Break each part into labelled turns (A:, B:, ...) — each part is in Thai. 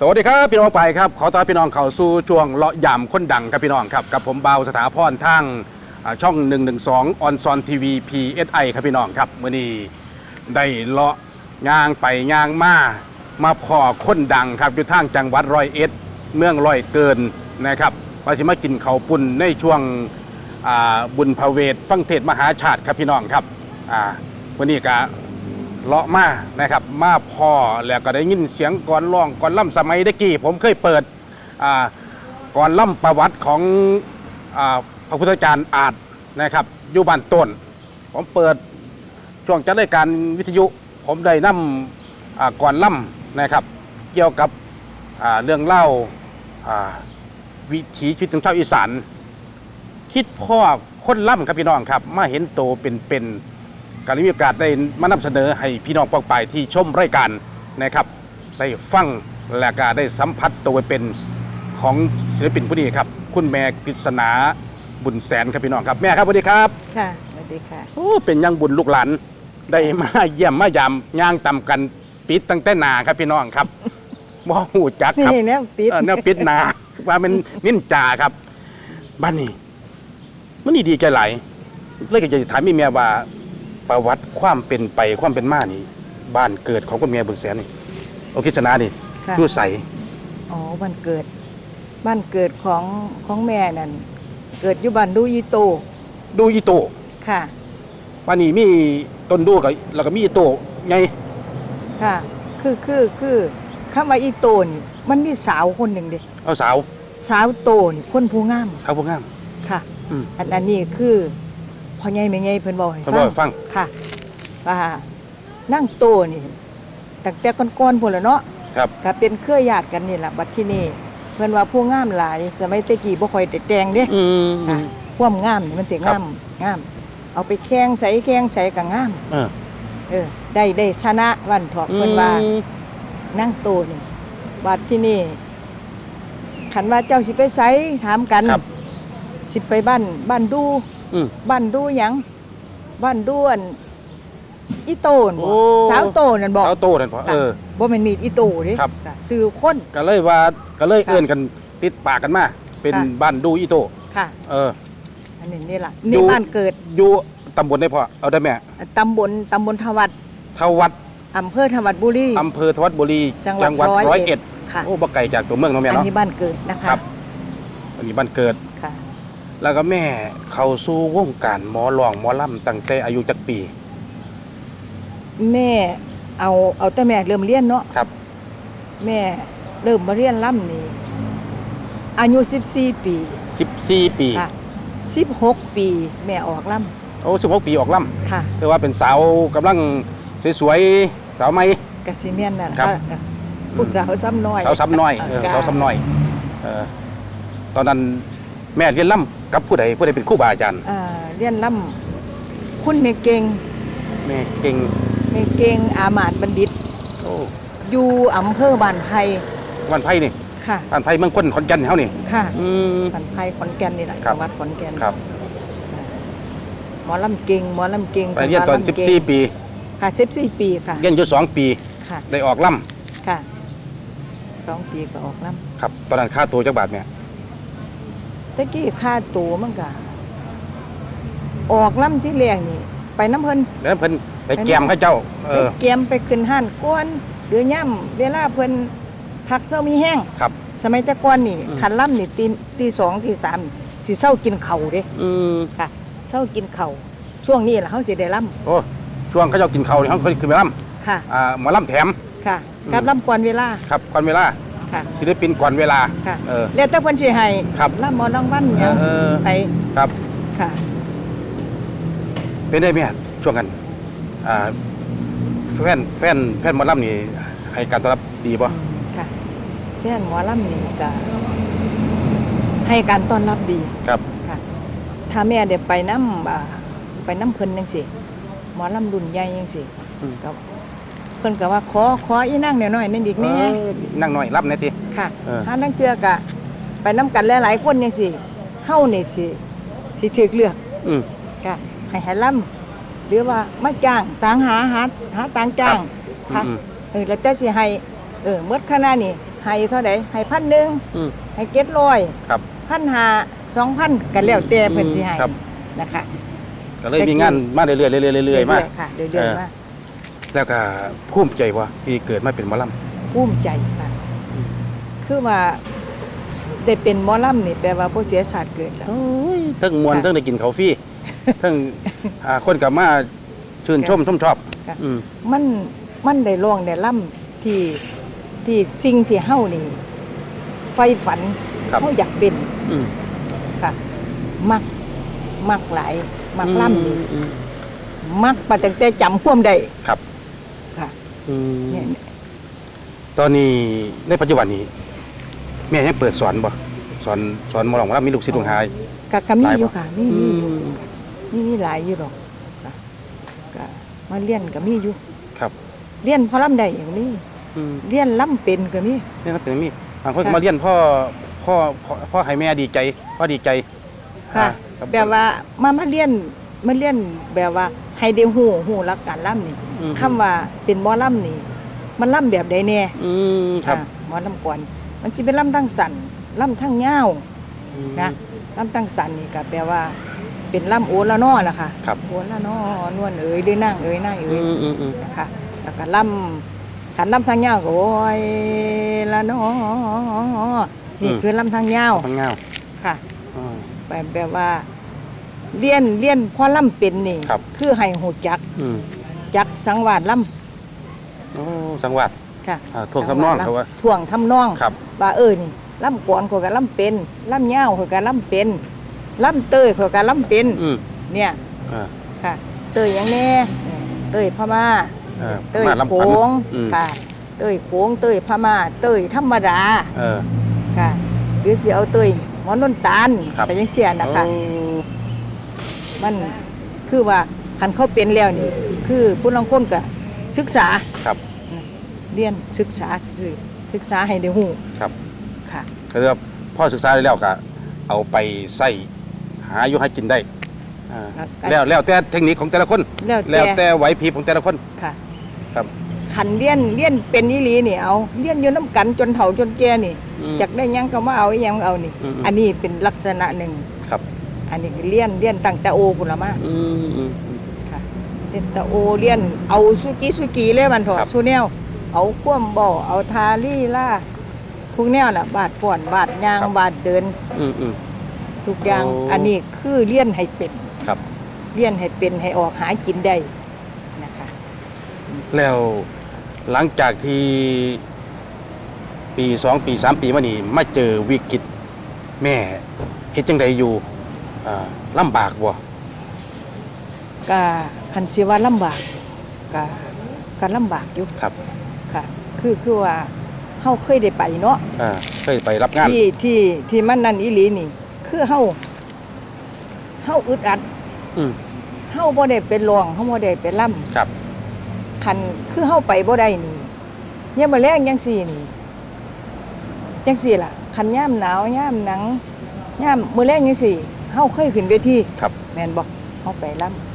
A: สวัสดีครับพี่น้องไปครับขอต้อนรับพี่น้องเข้าสู่ช่วงเลาะยำคนดังครับพี่น้องครับกับผมเบาสถาพรทางอ่าช่อง 112 ออนซอนทีวี PSI ครับพี่น้องครับมื่อนี้ได้เลาะย่างไปย่างมามาพอคนดังครับอยู่ทางจังหวัดร้อยเอ็ดเมืองร้อยเกินนะครับว่าสิมากินเขาวปุ่นในช่วงอ่าบุญพระเวทฟังเทศน์มหาชาติครับพี่น้องครับอ่าวันนี้ก็ เลาะมานะครับมาพอแล้วก็ได้ยินเสียงก่อนร้องก่อนล่ำสมัยเด็กกี้ผมเคยเปิดก่อนล่ำประวัติของอพระพุทธจารย์อาจนะครับอยู่บ้านต้น ผมเปิดช่วงจัดรายการวิทยุ ผมได้นำอ่าก่อนล่ำนะครับ เกี่ยวกับเรื่องเล่าอ่าวิถีชีวิตของชาวอีสานคิดพ่อคนล่ำครับพี่น้องครับ มาเห็นโตเป็นๆ การได้มีโอกาสได้มานำเสนอให้พี่น้องปองไปายที่ชมรายการนะครับได้ฟังและก็ได้สัมผัสตัวเป็นของศิลปินผู้นี้ครับคุณแม่กฤษณาบุญแสนครับพี่น้องครับแม่ครับสวัสดีครับ
B: ค่ะสวัสดีค่ะ
A: โอ้เป็นยังบุญลูกหลานได้มาเยี่ยมมายามย่างตำกันปิดตั้งแต่หนาครับพี่น้องครับบ่หูจักครับ
B: นี่แนวปิด
A: เออแนวปิดหนาว่าเป็นนินจาครับบ้านนี้มันนี่ดีใจหลายเลยก็จะถามพี่เมียว่า ประวัติความเป็นไปความเป็นมานี่ บ้านเกิดของคุณเมียบุญแสนนี่โอคิสนานี่
B: ค่ะ
A: ดูใส
B: อ๋อบ้านเกิดบ้านเกิดของของแม่นั่นเกิดอยู่บ้านดูอีโต
A: ดูอีโต
B: ค่ะ
A: บ้านนี้มีต้นดูกับแล้วก็มีอีโตไง
B: ค่ะ คือคือคือคำว่าอีโตนี่มันมีสาวคนหนึ่งเดิ
A: เอาสาว
B: สาวโตนี่คนผู้งาม
A: เขาพวกงาม
B: ค่ะ
A: อืม
B: อันอันนี้คือ พ่อใหญ่แม่ใหญ่เพิ่นบอกให้
A: เขา
B: ฟั
A: บอก
B: ง
A: ให้ฟัง
B: ค่ะว่านั่งโตนี่ตั้งแต่ก่อนๆพุ่นละเนาะ
A: ครับ
B: ก็เป็นเครือญาติกันนี่แหละบัดที่นี่เพิ่นว่าผู้งามหลายสมัยแตะกี้บ่ค่อยได้แต่งเด้
A: อืม
B: ค่ะความงามนี่มันสิ
A: ครับ
B: งามงาม เอาไปแข่งใส่แข่งใส่ก็งาม
A: เออ
B: เออ ได้ได้ชนะวันถอกเพิ่นว่า
A: อืม
B: นั่งโตนี่บัดที่นี่ขันว่าเจ้าสิไปไสถามกัน
A: ครับ
B: สิไปบ้านบ้านดู
A: อืม
B: บ้านดูหยังบ้านดูอันอีโตนบ่
A: โอ้
B: สาวโตนั่นบอก
A: เอาโตนั่นพอเออ
B: บ่แม่นมีดอีโตเด้
A: ครับะ
B: ชื่อคน
A: ก็เลยว่าก็เลย
B: ค่ะ
A: เอื้อนกันติดปากกันมา เป็น
B: ค่ะ
A: บ้านดูอีโต
B: ค่ะ
A: เออ
B: อันนี้นี่ล่ะ
A: อยู่
B: นี่บ้านเกิด
A: อยู่ตำบลได้พอเอาได้แม่
B: ตำบลตำบลทวัด
A: ทวัด
B: อำเภอทวัดบุรี
A: อำเภอทวัดบุรี
B: จังหวัดร้
A: ร้
B: อ
A: อยย
B: เอ็
A: เอ็
B: ด
A: ด
B: ค่ะ
A: โอ้บ่ไกลจากตัวเมืองเนาะแม่
B: อัน
A: เนาะ
B: นี้บ้านเกิดนะ
A: ค
B: คะ
A: รับอันนี้บ้านเกิด
B: ค่ะ
A: แล้วก็แม่เข้าสู่วงการหมอร้องหมอลำตั้งแต่อายุจักปี
B: แม่เอาเอาแต่แม่เริ่มเรียนเนาะ
A: ครับ
B: แม่เริ่มมาเรียนล่ำนี่อายุ14ปี
A: 14 ปี
B: ค่ะ16 ปีแม่ออกล่
A: โอ้16 ปีออกลำ
B: ค่ะำ
A: ถือว่าเป็นสาวกำลังสวยๆสาวใหม่
B: กสิเมียนนั่น
A: ครับ
B: ค่ะผู้สาวซ้ำน้อย
A: สาวซ้ำน้อยเออ
B: ค่ะ
A: สาวซ้ำน้อยเออตอนนั้น แม่เรียนล่ำกับผู้ใดผู้ใดเป็นครูบาอาจารย์
B: อ่าเรียนล่ำคุณแม่เก่ง
A: แม่เก่ง
B: แม่เก่งอามาตย์บัณฑิต
A: โอ้
B: อยู่อำเภอบ้านไผ่
A: วันไพ่นี่
B: ค่ะ
A: บ้านไพ่เมืองคนขอนแก่นเฮานี่
B: ค่ะ
A: อืม
B: บ้านไผ่ขอนแก่นนี่แหละ
A: ครับ
B: จังหวัดขอนแก่น
A: ครับ
B: หมอลำเก่งหมอลำเก่ง
A: ไปเรียนตอน
B: หมลำเก่ง
A: 14 ปี
B: ค่ะ14ปีค่ะ
A: เรียนอยู่2ปี
B: ค่ะ
A: ได้ออกล่
B: ค่ะสองปีก็ออกลำ
A: ครับ ตอนนั้นค่าตัวจักบาทแม่ำ
B: ตะกี้ค่าตัวมันก็ออกลำที่แรกนี่ ไปน้ำเพิ่น
A: แล้วเพิ่นไปแกมเขาเจ้า เอ
B: ไป
A: อ
B: เกียมไปขึ้นห้านก้วนเดือย่ำเวลาเพิ่นพักเช้ามีแห้ง
A: ครับ
B: สมัยแต่ก่อนนี่
A: อืม
B: ขันล่ำนี่ตีตีสองตีสามสิเศร้ากินเข่าวเด้
A: อืม
B: ค่ะเศร้ากินเข่าวช่วงนี้แหละเขาสิได้ล่
A: โอ้ช่วงเขาเจ้ากินข้าวนี่เขาเคยขึ้นไปล่ำ
B: ค่ะำ
A: อ่าหมอล่ำแถม
B: ค่ะ
A: อืม
B: กับล่ำก่อนเวลา
A: ครับก่อนเวลา
B: ค่ะ
A: ศิลปินก่อนเวลา
B: ค่ะ
A: เออ
B: แล้วแต่เพิ่นสิให้
A: ครับ
B: ล่ำหมอรางวัลหยัง
A: เออ
B: ไป
A: ครับ
B: ค่ะ
A: เป็นได้ไหมช่วงกันอ่าแฟนแฟนแฟนหมอล่ำนี่ให้การต้อนรับดีป่ะ
B: ค่ะเพื่อนหมอลำนี่ก็ให้การต้อนรับดี
A: ครับ
B: ค่ะถ้าแม่เดี๋ยวไปน้ำอ่าไปน้ำเพิ่นยังสิหมอลำรุ่นใหญ่ยังสิ
A: อืม
B: ก็เพิ่นก็ว่าขอขออีนั่งหน่อยๆนั่นอีกแหน่
A: เออนั่งหน่อยรับหน่อยที
B: ค่ะ
A: เออ
B: ถ้านั่งเตือกะ ไปน้ำกันหลายๆคนยังสิเฮานี่สิสิถูกเลือก
A: อืม
B: ค่ะให้ให้ลำหรือว่ามาจ้างต่างหาหาหาต่างจ้าง
A: ครั
B: ค่ะ
A: บอืม
B: เออแล้วแต่สิให้เออเมื่อคณะนี่ให้เท่าใดให้พันหนึ่ง
A: อืม
B: ให้เก็ดร้อย
A: ครับ
B: พันหาสองพันกันแล้วแต่เพิ่นสิให้
A: ครับ
B: นะคะ
A: ก็เลยมีงานมาเรื่อยๆเรื่อยๆเรื่อยๆมา
B: ค่ะเรื่อย
A: เออ
B: ๆมา
A: แล้วก็ภูมิใจว่าที่เกิดมาเป็นหมอล
B: ภูมิใจค่ะคือว่าได้เป็นหมอลำนี่แปลว่าผู้เสียศาสตร์เกิดแล้วำ
A: โอ้ยทั้งมวน
B: ค่ะ
A: ทั้งได้กินข้าวฟรีทั้งอ่าคนกลับมาชื่นชมชมชอบ
B: ค่ะ
A: อืม
B: มันมันได้ร้องได้ล่ำที่ที่สิ่งที่เฮานี่ไฟฝัน
A: ครับ
B: เฮาอยากเป็น
A: อืม
B: ค่ะ มักมักหลายมักล่ำนี่
A: อืม
B: มักมาตั้งแต่จำความได้
A: ครับ
B: ค่ะ
A: อืม
B: เนี่ย
A: ตอนนี้ในปัจจุบันนี้ แม่ยังเปิดสอนบ่สอนสอนหมอลำว่ามีลูกศิษย์ลูกหา
B: กะกะมี
A: หลาย
B: อยู่
A: บ่
B: ค่ะมีมีอยู่มีมีหลายอยู่หรอกค่ะก็มาเรียนก็มีอยู่
A: ครับ
B: เรียนพอล่ำได้อย่างนี้
A: อืม
B: เรียนล่ำเป็นก็มี
A: นี่ครับเป็นอย่างนี้บางคนก็
B: ค่ะ
A: มาเรียนพ่อพ่อพ่อพ่อให้แม่ดีใจพ่อดีใจ
B: ค่ะ
A: อ่า
B: แบบว่ามามาเรียนมาเรียนแบบว่าให้ได้ฮู้ฮู้หลักการล่ำนี่
A: อืม
B: คำว่าเป็นหมอล่ำนี่ มันล่ำแบบใดแน่
A: อืมครับ
B: อ่าหมอล่ำก่อนมันสิเป็นล่ำทั้งสันล่ำทั้งยาว
A: อืม
B: นะล่ำทั้งสันนี่ก็แปลว่า เป็นล่ำโอละนอล่ะค่ะ
A: ครับ
B: โอละนอนวลเอ๋ยหรือนั่งเอ๋ยนั่ง
A: อื
B: เอ๋ย
A: มอืมอืม
B: นะคะแล้วก็ล่ำขันล่ำทางยาวก็โอ้ยละนอนี่คือล่ำทางยาว
A: พังเงา
B: ค่ะ
A: อ่า
B: แบบแบบว่าเรียนเรียนพอล่ำเป็นนี่
A: ครับ
B: คือให้หูจัก
A: อืม
B: จักสังวาดล่
A: โอ้สังวัดำ
B: ค่ะ
A: อ่าท่วงทำนองเขาว่า
B: ท่วงทำนอง
A: ครับ
B: ว่าเออนี่ล่ำก่อนเขาก็ล่ำเป็นล่ำยาวเขาก็ล่ำเป็นล่ำเตยเขาก็ล่ำเป็น
A: อืม
B: เนี่ย
A: อ่า
B: ค่ะ เตยอย่างแน่เตยพม่า
A: อ่า
B: เตย
A: มาลำ
B: โข
A: พัน
B: ง
A: อืม
B: ค่ะเตยโขงเตยพม่าเตยธรรมดา
A: เออ
B: ค่ะหรือสิเอาเตยหมอนนตาล
A: ครับ
B: ไปยังเสียนะคะ
A: โอ้
B: มันคือว่า คันเขาเป็นแล้วนี่ คือผู้ลางคนก็ศึกษา
A: ครับ
B: เรียนศึกษาซื่อศึกษาให้ได้ฮู้
A: ครับ
B: ค่ะ
A: ก็คือว่าพ่อศึกษาได้แล้วก็เอาไปใส่หาอยู่ให้กินได้อ่า
B: แล้ว
A: แล้วแล้วแต่เทคนิคของแต่ละคน
B: แล้ว
A: แล้ว
B: แต่
A: แต่ไหวพริบของแต่ละคน
B: ค่ะ
A: ครับ
B: คันเรียนเรียนเป็นอีหลีนี่เอาเรียนอยู่น้ำกันจนเฒ่าจนแก่นี่
A: อืม
B: อยากได้หยังก็มาเอาอีหยังเอานี่
A: อืมอืม
B: อันนี้เป็นลักษณะหนึ่ง
A: ครับ
B: อันนี้คือเรียนเรียนตั้งแต่โอพุ่นละมา
A: อืมอืม
B: ค่ะ เรียนแต่โอเรียน เอาสุกี้สุกี้เลยมันเถ
A: ครั
B: อะ
A: บ
B: สุแนวเอาคว่ำบ่อเอาทาลี่ล่าทุกแนวน่ะ บาดฝอนบาดยางบาดเดิน
A: อืมอืม
B: ทุกอย่าง
A: โอ้
B: อันนี้คือเรียนให้เป็น
A: ครับ
B: เรียนให้เป็นให้ออกหากินได้นะคะ
A: แล้วหลังจากที่ปีสองปีสามปีมานี่มาเจอวิกฤตแม่เฮ็ดจังใดอยู่อ่าลำบากบ่
B: ก็ คันสิว่าลำบากก็ก็ลำบากอยู่
A: ครับ
B: ค่ะ คือคือว่าเฮาเคยได้ไปเนาะ
A: อ่าเคยไปรับงาน
B: ที่ที่ที่มันนั่นอีหลีนี่ คือเฮาเฮาอึดอัด
A: อืม
B: เฮาบ่ได้เป็นรองเฮาบ่ได้เป็นล่ำ
A: ครับ
B: คันคือเฮาไปบ่ได้นี่ยามมื้อแลงจังซี่นี่จังซี่ล่ะ คันยามหนาวยามหนังยามมื้อแลงจังซี่เฮาเคยขึ้นเวที
A: ครับ
B: แม่นบ่เฮาไปล่ำ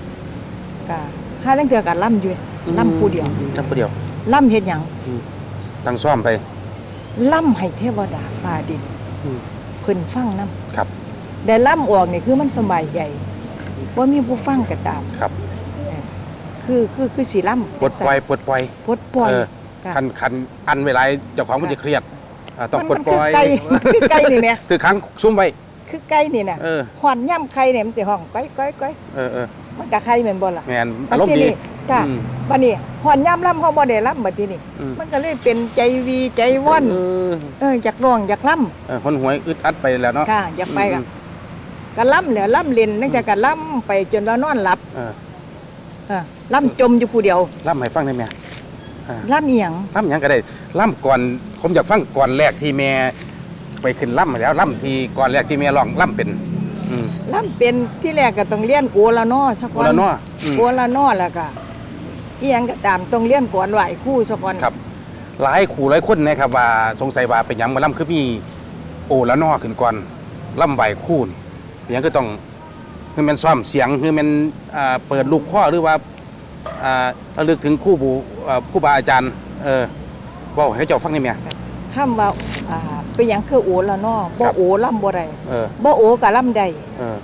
B: ก็หาลังเทื่อก็ล่ำอยู่ล่ำผู้เดียว
A: ล่ำผู้เดียว
B: ล่ำเฮ็ดหยัง
A: ตั้งซ่อมไป
B: ล่ำให้เทวดาฟ้าดิน
A: อืม
B: เพิ่นฟังนํ
A: ครับ
B: ได้ล่ำออกนี่คือมันสบายใจว่ามีผู้ฟังก็ตาม
A: ครับ
B: คือคือคือสีล่ำ
A: ปลดปล่อยปลดปล่อย
B: ปลดปล่อย
A: เออ
B: ค่ะ
A: คันคันอันเวลาเจ้าของมันจะเครียดอ่าต้อง
B: มัน
A: ปลดปล่อย
B: มันคือไก่มันคือไก่นี่แหม
A: คือครั้งซุ่มไว้
B: คือไก่นี่น่ะ
A: เออ
B: หอนย่ำไข่เนี่ยมันสิห้องก้อยก้อยก้อย
A: เออเออ
B: มันกะไข่แม่นบ่ล่ะ
A: แมนอารมณ์ดี
B: บัดทีนี้ค่ะ
A: อืม
B: บัดนี้หอนย่ำล่ำเฮาบ่ได้ล่ำบัดทีนี้
A: อืม
B: มันก็เลยเป็นใจวีใจว่อน
A: เออ
B: เอออยากร้องอยากล่
A: เออคนหวยอึดอัดไปแล้วเนาะำ
B: ค่ะอยากไปก็
A: อืม
B: ก็ล่ำแล้วล่ำเล่นตั้งแต่ก็ล่ำไปจนเรานอนหลับ
A: เออ
B: เออล่ำจมอยู่ผู้เดียว
A: ล่ำให้ฟังได้ไหมอ่า
B: ล่ำอีหยัง
A: ล่ำหยังก็ได้ล่ำก่อนผมอยากฟังก่อนแรกที่แม่ไปขึ้นล่ำมาแล้วล่ำที่ก่อนแรกที่แม่ร้องล่ำเป็นอืม
B: ล่ำเป็นที่แรกก็ต้องเรียนโอละนอสัก
A: โอ
B: วัน
A: ละเนาะอืม
B: โอละนอแล้วก็อีหยังก็ตามต้องเรียนก่อนไหวครู่สักวัน
A: ครับหลายขู่หลายคนนะครับว่าสงสัยว่าเป็นหยังมาล่ำคือมีโอละเนอขึ้นก่อนล่ำใบคู่นี่เป็นหยังก็ต้องคือมันซ้อมเสียงคือมันอ่าเปิดลูกข้อหรือว่าอ่าระลึกถึงคู่บูอ่าครู่บาอาจารย์ เออเว่าให้เจ้าฟังได้ไหม
B: คำว่าอ่า เป็นหยังคือโอละเนาะบ่โอล่ำบ่ได้
A: เออ
B: บ่โอก็ล่ำได้
A: เออ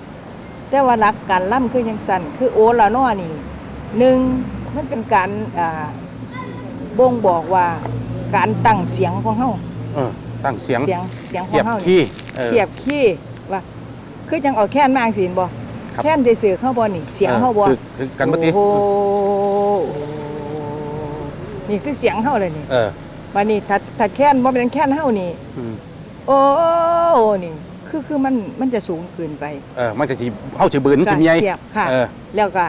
B: แต่ว่าหลักการล่ำคือจังซั่นคือโอละเนาะนี่หนึ่งมันเป็นการอ่าบ่งบอกว่าการตั้งเสียงของเฮา
A: เออตั้งเสียง
B: เสียงเสียงขอ
A: เทีย
B: ง
A: บ
B: เฮานี่
A: ขี้เออ
B: เทียบขี้ว่าคือจังเอาแค้นมาจังซี่บ่
A: ครับ
B: แค้นได้สื่อเข้าบ่นี่เสียงเฮาบ่
A: คือคือกันบ่ติ
B: โอ้โหนี่คือเสียงเฮาเลยนี่
A: เออ
B: วันนี้ถ้าถ้าแค้นบ่เป็นแค้นเฮานี่
A: อืม
B: โอ้นี่ คือคือมันมันจะสูงเกินไป
A: เออมันจะสิเฮาสิบืนสิ
B: การ
A: ใหญ่
B: เทียบค่ะ
A: เออ
B: แล้วก็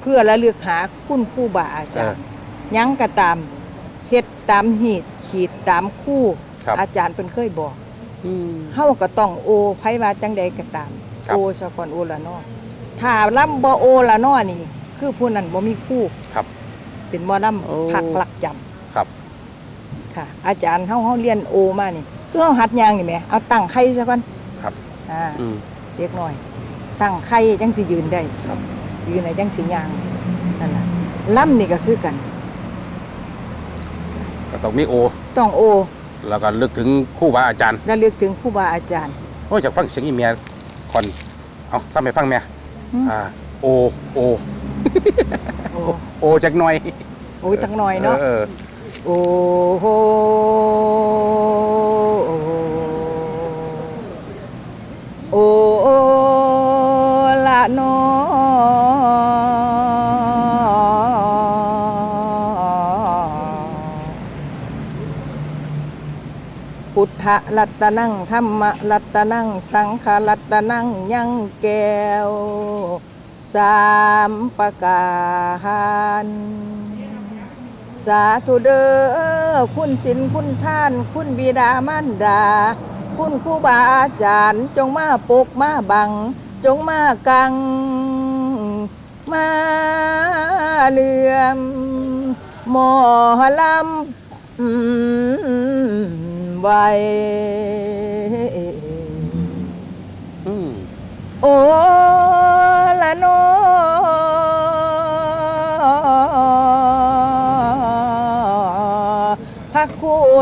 B: เพื่อระลึกหาคุณครูบาอาจารย์หยังก็ตามเฮ็ดตามหีดขีดตามคู่
A: ครับ
B: อาจารย์เพิ่นเคยบอก
A: อืม
B: เฮาก็ต้องโอไผว่าจังใดก็ตาม
A: ครับ
B: โอสะก่อนโอละเนอถ้าล่ำบ่โอละเนอนี่ คือผู้นั้นบ่มีคู่
A: ครับ
B: เป็นบ่ล่
A: โอ้ำ
B: ผักหลักจำ
A: ครับ
B: ค่ะ อาจารย์เฮาเฮาเรียนโอมานี่คือเฮาหัดยางนี่แหมเอาตั้งไข่ซะก่อน
A: ครับ
B: อ่า
A: อืม
B: เล็กน้อย ตั้งไข่จังสิยืนได้
A: ครับ
B: ยืนได้จังสิยางนั่นล่ะล่ำนี่ก็คือกัน
A: ก็ต้องมีโอ
B: ต้องโอ
A: แล้วก็ลึกถึงครูบาอาจารย์
B: ระลึกถึงครูบาอาจารย์
A: โอ้ยอยากฟังเสียงอีเมียก่อนเอาถ้าไม่ฟังแม่
B: อืม
A: อ่าโอโอ
B: โอ้
A: โอจักหน่อย
B: โอ้ยจักหน่อยเนาะ
A: เออ
B: โอ้โหโอ้ละนอพุทธรัตนังธรรมรัตนังสังฆรัตนังยังแก้วสามประการ สาธุเด้อคุณศิลคุณท่าน คุณบิดามารดา คุณครูบาอาจารย์ จงมาปกมาบัง จงมากัง มาเลื่อมหมอลำอืมไว้
A: อืม
B: โอละโน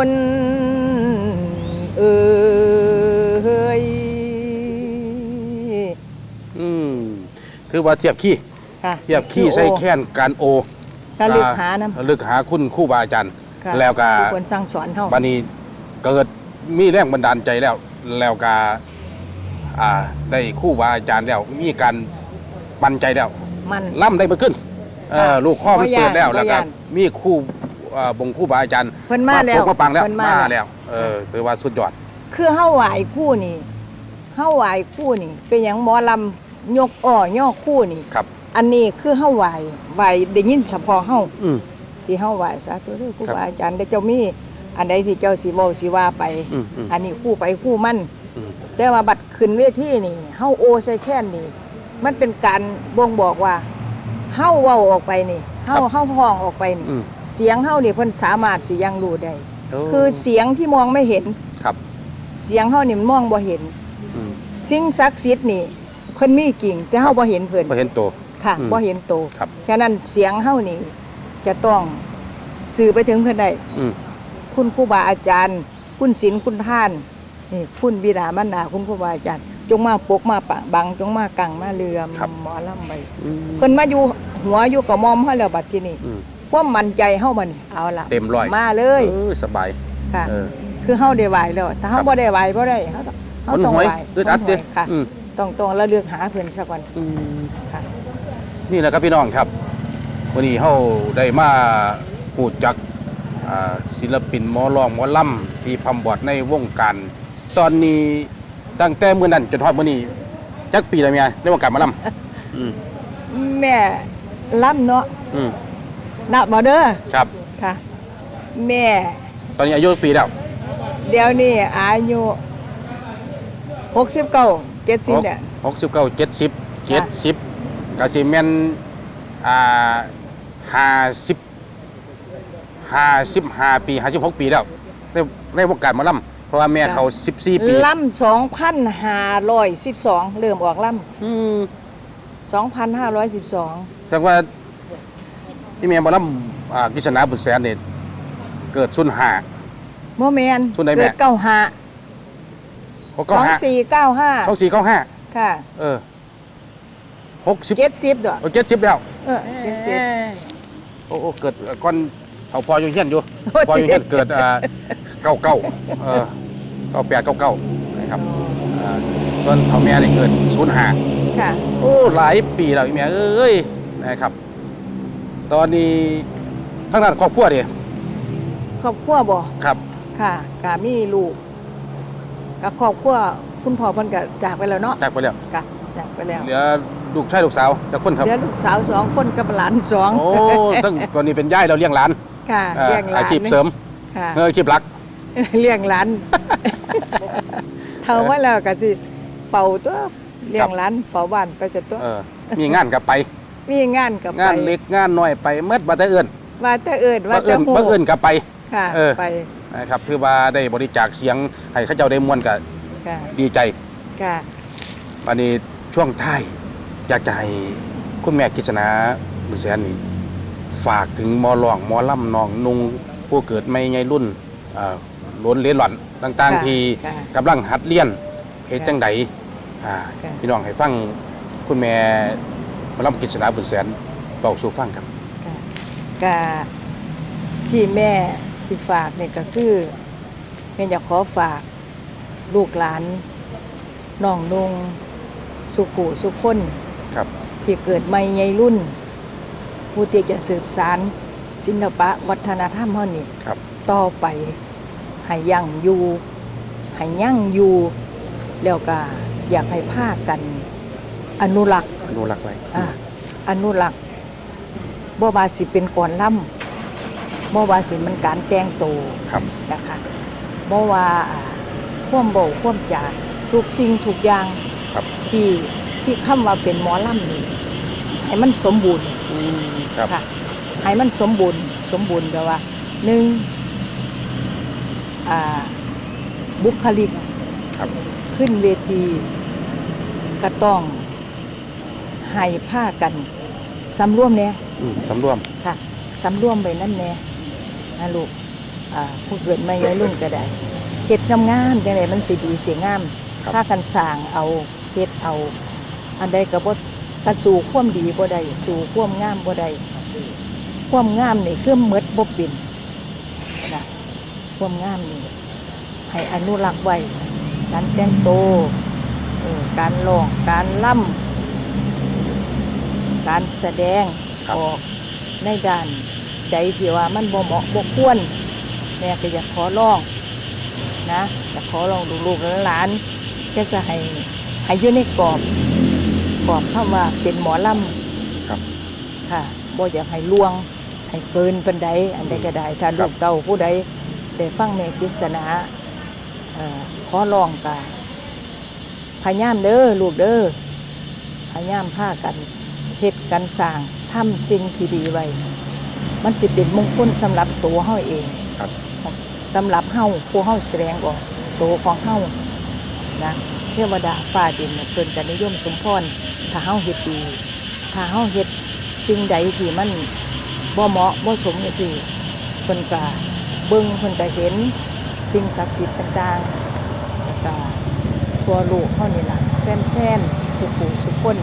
B: ระคุณเอ่ย
A: อืมคือว่าเทียบขี้
B: ค่ะ
A: เทียบขี้ใส่แค้นการโอ
B: ระลึกหานะ
A: ระลึกหาคุณครูบาอาจารย์
B: ค่ะ
A: แล้วก็
B: ผู้ควรสั่งสอนเฮา
A: บัดนี้เกิดมีแรงบันดาลใจแล้ว แล้วก็อ่าได้ครู่บาอาจารย์แล้ว มีการปันใจแล้ว
B: มัน
A: ล่ำได้มาขึ้นเออ
B: ค่ะ
A: ลูกข้อมัน
B: บ่ย้าน
A: เปิดแล้ว
B: บ่
A: แล้วก็
B: ย้าน
A: มีครู่ อ่าบงครู่บาอาจารย์
B: เพิ่นมาแล้ว
A: ปกมาปังแล้ว
B: เพิ่นมา
A: มา
B: แล้
A: แล้ววเออถือว่าสุดยอด
B: คือเฮาไหวคู่นี่เฮาไหวคู่นี่เป็นหยังหมอลำยกอ้อย่อคู่นี่
A: ครับ
B: อันนี้คือเฮาไหวไหวได้ยินเฉพาะเฮา
A: อืม
B: ที่เฮาไหวสาธุเด้อครู
A: ครับ
B: บาอาจารย์ได้เจ้ามี อันใดที่เจ้าสิเว้าสิว่าไป
A: อืมอืม
B: อันนี้คู่ไปคู่มัน
A: อืม
B: แต่ว่าบัดขึ้นเวทีนี่เฮาโอใส่แค่นนี่ มันเป็นการบ่งบอกว่าเฮาเว้าออกไปนี่เฮาเฮาห้องออกไปนี่
A: อืม
B: เสียงเฮานี่เพิ่นสามารถสิยังรู้ได้
A: โอ้
B: คือเสียงที่มองไม่เห็น
A: ครับ
B: เสียงเฮานี่มันมองบ่เห็น
A: อืม
B: สิ่งศักดิ์สิทธิ์นี่เพิ่นมีกิ่งแต่เฮาบ่เห็นเพิ่น
A: พอเห็นตัว
B: ค่ะ
A: อืม
B: บ่เห็นโต
A: ครับ
B: ฉะนั้นเสียงเฮานี่จะต้องสื่อไปถึงเพิ่นได้
A: อืม
B: คุณครูบาอาจารย์ คุณศีลคุณท่านนี่คุณบิดามารดาคุณครูบาอาจารย์ จงมาปกมาปะบังจงมากังมาเรือม
A: ครับ
B: หมอลำไป
A: อืม
B: เพิ่นมาอยู่หัวอยู่กับมอมเฮาแล้วบัดที่นี่
A: อืม
B: ความมั่นใจเฮาบัดนี้เอาล่ะ
A: เต็มร้อย
B: มาเลย
A: เออสบาย
B: ค่ะ
A: เออ
B: คือเฮาได้ไหวแล้วถ้าเฮา
A: ครับ
B: บ่ได้ไหวบ่ได้เฮาต้องเฮา
A: คน
B: ต้อง
A: หวย
B: ไหว
A: อึดอัด
B: คนห
A: เด้
B: วยค่ะ
A: อืม
B: ต้องต้องระลึกหาเพิ่นสักวัน
A: อืม
B: ค่ะ
A: นี่แหละครับพี่น้องครับ วันนี้เขาได้มาพูดจักอ่าศิลปินหมอรองหมอล่ำที่พำบอดในวงการตอนนี้ตั้งแต่เมื่อนั้นจนทอดมื่อนี้จักปีแล้วเมียในวงการหมาล่ำอืม
B: แม่ล่ำเนาะ
A: อืม
B: นับบ่เด้อ
A: ครับ
B: ค่ะ แม่
A: ตอนนี้อายุปีแล้ว
B: เดี๋ยวนี้อายุ69 70เนี่ย
A: หกสิบเก้าเจ็ดสิบเจ็ดสิบกสิเมนอ่าห้าสิบห้าสิบห้าปีห้าสิบหกปีแล้วในในวงการหมาล่ำเพราะว่าแม่เขาสิบสี่ปี
B: ล่ำ2,512เริ่มออกล่
A: อืมำ
B: 2,512
A: แสดงว่า ที่เมียบอลำอ่ากิษณาบุตรแสนเนี่ยเกิดสุนหา
B: โมแมน
A: ส่วนไหนแม่
B: เกิดเก้าห้า
A: หก
B: ส
A: เก้า
B: อง
A: ห้า
B: สี่เก้าห้า
A: สองสี่เก้าห้า
B: ค่ะ
A: เออหกสิบ
B: เจ็ดสิบด้วย
A: เจ็ดสิบแล้ว
B: เออเจ็ดสิบ
A: โอ้โอ้เกิดก้อนเอาพออยู่เฮียนอยู่
B: โอ้
A: พออยู่เฮียน
B: จริง
A: เกิดอ่าเก้าเก้าเออเก้าแปดเก้าเก้านะครับอ่าส่วนเท่าแม่นี่เกิดศูนย์ห้า
B: ค่ะ
A: โอ้หลายปีแล้วอีแม่เอ้ยนะครับ ตอนนี้ทั้งนั้นครอบครัวดิ
B: ครอบครัวบ่
A: ครับ
B: ค่ะกามีลูกกับครอบครัวคุณพ่อเพิ่นก็จากไปแล้วเนาะ
A: จากไปแล้ว
B: ค่ะจากไปแล้ว
A: เหลือลูกชายลูกสาวแต่คนครับ
B: เหลือลูกสาวสองคนกับหลานสอง
A: โอ้ตั้งตอนนี้เป็นย่ายเราเลี้ยงหลาน
B: ค่ะ
A: อ่า
B: เลี้ยงหลาน
A: อาชีพเสริม
B: ค่ะ
A: เอออาชีพหลัก
B: เลี้ยงหลานเท่าว่าแล้วก็สิเฝ้าตัวเลี้ยงหลานเฝ้าบ้านไปจะตัว
A: เออมีงานกับไป
B: มีงานกับ
A: งาน
B: ไป
A: เล็กงานน้อยไปเมื่อบัตรเอิญ
B: ว่าแต่เอิญว่า
A: บัตรเอิ
B: แต่
A: ญ
B: ฮู้
A: บัตรเอิญกับไป
B: ค่ะ
A: เออ
B: ไป
A: นะครับถือว่าได้บริจาคเสียงให้เข้าเจ้าได้มวนกับ
B: ค่ะ
A: ดีใจ
B: ค่ะ
A: วันนี้ช่วงท้ายอยากจะให้คุณแม่กิษณาบุญแสนนี่ฝากถึงหมอหลองหมอล่ำนองนุงผู้เกิดไม่ไงรุ่นอ่าล้นเลี้ยนหล่อนต่าง
B: ค่ะ
A: ๆที่
B: ค่ะ
A: กำลังหัดเรียนเหตุจังใดอ่า
B: ค่ะ
A: พี่น้องให้ฟังคุณแม่ห มอล่ำกิษณาบุญแสนเบาสู่ฟังครับ
B: ค่ะก็ที่แม่สิฝากเนี่ยก็คือแม่อยากขอฝากลูกหลานน้องนุงสุขุสุขคน
A: ครับ
B: ที่เกิดใหม่ใหญ่รุ่น ผู้ที่จะสืบสารศิลปะวัฒนธรรมเฮานี่
A: ครับ
B: ต่อไปให้ยั่งอยู่ให้ยั่งอยู่แล้วก็อยากให้พากันอนุรักษ์
A: อนุรักษ์ไว้
B: อ่าอนุรักษ์บ่ว่าสิเป็นก่อนล่ำบ่ว่าสิมันการแต่งโตว
A: ครับ
B: นะคะบ่ว่าอ่าความเบาความจาทุกสิ่งทุกอย่าง
A: ครับ
B: ที่ที่คำว่าเป็นหมอลำนี่ให้มันสมบูรณ์
A: ครับ
B: ค่ะให้มันสมบูรณ์สมบูรณ์แปลว่าหนึ่งอ่าบุคลิก
A: ครับ
B: ขึ้นเวทีก็ต้อง ให้ผ้ากันสำรวมแน่
A: อืมสำรวม
B: ค่ะสำรวมไปนั่นแน่นะลูกอ่าผู้เกิดไม่ย้อยรุ่นก็ได้เฮ็ดงามๆจังไดมันสิดีเสียงาม
A: ครับ
B: ถ้ากันสร้างเอาเฮ็ดเอา อันใดก็บ่กันสู่ความดีบ่ได้สู่ความงามบ่ได้ความงามนี่คือหมดบ่เป็นนะความงามนี่ ให้อนุรักษ์ไว้ การแต่งตัวเออการร้อง การล่ำ การแสดง
A: ครับ
B: ออกในด้านใดที่ว่ามันบ่เหมาะบ่ควรแม่ก็อยากขอร้องนะอยากขอร้องลูกๆหลานๆก็จะให้ให้อยู่ในกรอบกรอบคำว่าเป็นหมอล
A: ครับำ
B: ค่ะบ่อยากให้ลวง ให้เกินปันใดอันใดก็ได้ถ้าลูกเต้าผู้ใดได้ฟังแม่กฤษณาเอ่อขอร้องกาพยายามเด้อลูกเด้อพยายามพากัน เฮ็ดกันสร้างทำสิ่งที่ดีไว้ มันสิเป็นมงคลสำหรับตัวเฮาเอง
A: ครับ
B: สำหรับเฮาผู้เฮาแสดงออกตัวของเฮานะเทวดาฟ้าดินน่ะเพิ่นจะนิยมสมพรถ้าเฮาเฮ็ดดี ถ้าเฮาเฮ็ดสิ่งใดที่มันบ่เหมาะบ่สมจังซี่เพิ่นก็เบิ่งเพิ่นก็เห็นสิ่งศักดิ์สิทธิ์ต่างๆแล้วก็ทั่วโลกเฮานี่ล่ะแฟนๆสุขุสุขคน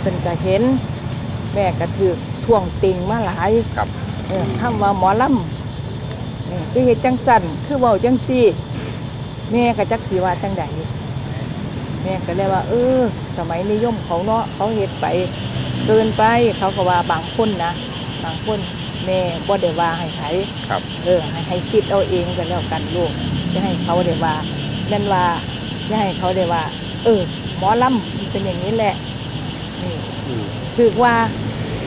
B: เพิ่นก็เห็น แม่ก็ถูกท่วงติงมาหลาย
A: ครับ
B: เออคำว่าหมอลำนี่คือเฮ็ดจังสั่นคือเว้าจังซี่ แม่ก็จักสิว่าจังใดแม่ก็เลยว่า เออ สมัยนิยมเขาเนาะเขาเฮ็ดไปเกินไปเขาก็ว่าบางคนนะบางคนแม่บ่ได้ว่าให้ไผ
A: ครับ
B: เออให้ให้คิดเอาเองกันแล้วกันลูกจะให้เขาได้ว่าแม่นว่าจะให้เขาได้ว่า เออ หมอลำมันเป็นอย่างนี้แหละนี่
A: อืม
B: ถือว่า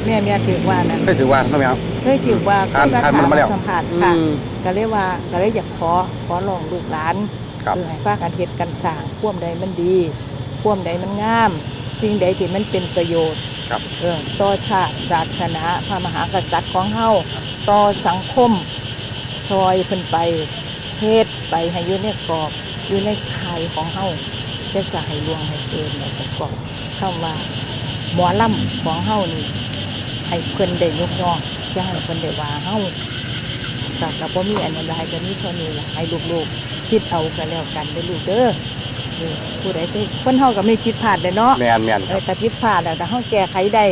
B: แม่เมียถือว่านั้น
A: ก็ถือว่าน้องแมว
B: เคยถือว่า
A: ทาน
B: เคย
A: ทานมันมาแล้ว
B: สัมผัสค่ะ
A: อืม
B: ก็เลยว่าก็เลยอยากขอขอลองลูกหลาน
A: ครับ
B: คือให้พากันเฮ็ดกันสร้างพ่วมใดมันดีพ่วมใดมันงาม สิ่งใดที่มันเป็นประโยชน์
A: ครับ
B: เออต่อชาติศาสนาพระมหากษัตริย์ของเฮาต่อสังคมซอยเพิ่นไปเฮ็ดไปให้อยู่ในกรอบอยู่ในข่ายของเฮาจะสให้ลวงให้เกินในประกอบคำว่า หมอลำของเฮานี่ให้เพิ่นได้ยกย่องจะให้เพิ่นได้ว่าเฮาก็ก็บ่มีอันนั้นหลายก็มีเท่านี้ล่ะให้ลูกๆคิดเอากันแล้วกันเด้อลูกเด้อนี่ผู้ใดที่คนเฮาก็ไม่ผิดพลาดเด้อเนาะ
A: แมนแมน
B: เอ
A: ครั
B: อบ แต่ผิดพลาดแล้วแต่เฮาแก้ไขได้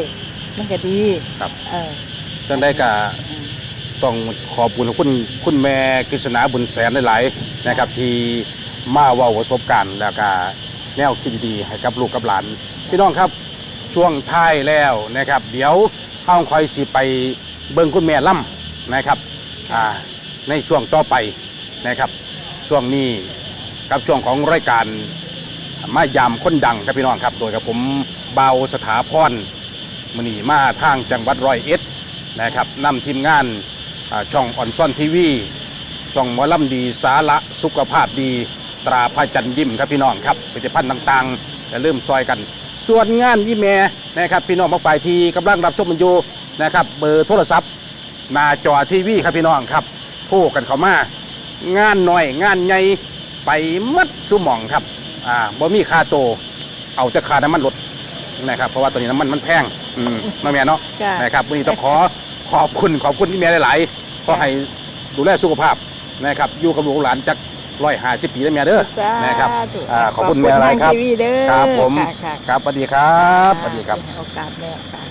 B: มันก็ดี
A: ครับ
B: เออ
A: จังได้ก็ต้องขอบคุณคุณคุณแม่กฤษณาบุญแสนหลายๆนะครับ ที่มาเว่าประสบการณ์แล้วก็แนวคิดดีๆให้กับลูกกับหลาน พี่น้องครับ ช่วงท้ายแล้วนะครับ เดี๋ยวข้าวคอยสิไปเบิ่งคุณแม่ล่ำนะครับอ่าในช่วงต่อไปนะครับ ช่วงนี้กับช่วงของรายการมายามคนดังครับพี่น้องครับ โดยกับผมเบาสถาพรมณีมาทางจังหวัดร้อยเอ็ดนะครับนำทีมงานช่องออนซอนทีวีช่องมอลำดีสาระสุขภาพดี ตราพระจันยิ้มครับพี่น้องครับผลิตภัณฑ์ต่างๆจะเริ่าลืมซอยกัน ส่วนงานยี่แม่นะครับพี่น้องบางฝ่ายที่กำลังรับชมมันอยู่นะครับเบอร์โทรศัพท์หน้าจอทีวีครับพี่น้องครับโทรกันเข้ามางานหน่อยงานใหญ่ไปมัดสุหมองครับอ่าบ่มีค่าโตวเอาแต่ค่าน้ำมันรถนะครับเพราะว่าตอนนี้น้ำมันมันแพงอืมน้องแม่เนาะ
B: จ้ะ
A: นะครับวันนี้ต้องขอขอบคุณขอบคุณที่แม่หลายๆขอให้ดูแลสุขภาพนะครับอยู่กับลูกหลานจาก ร้อยห้าสิบปีแล้วแม่เด้อ
B: สา
A: นะครับ
B: ธุ
A: อ่าขอบคุณแม่หลายครับ
B: ทางทีวีเด้อ
A: ครับผม
B: ค่ะค่ะ
A: ครับสวัสดีครับสวัสดีครับ
B: ให้โอกาสแม่ค่ะ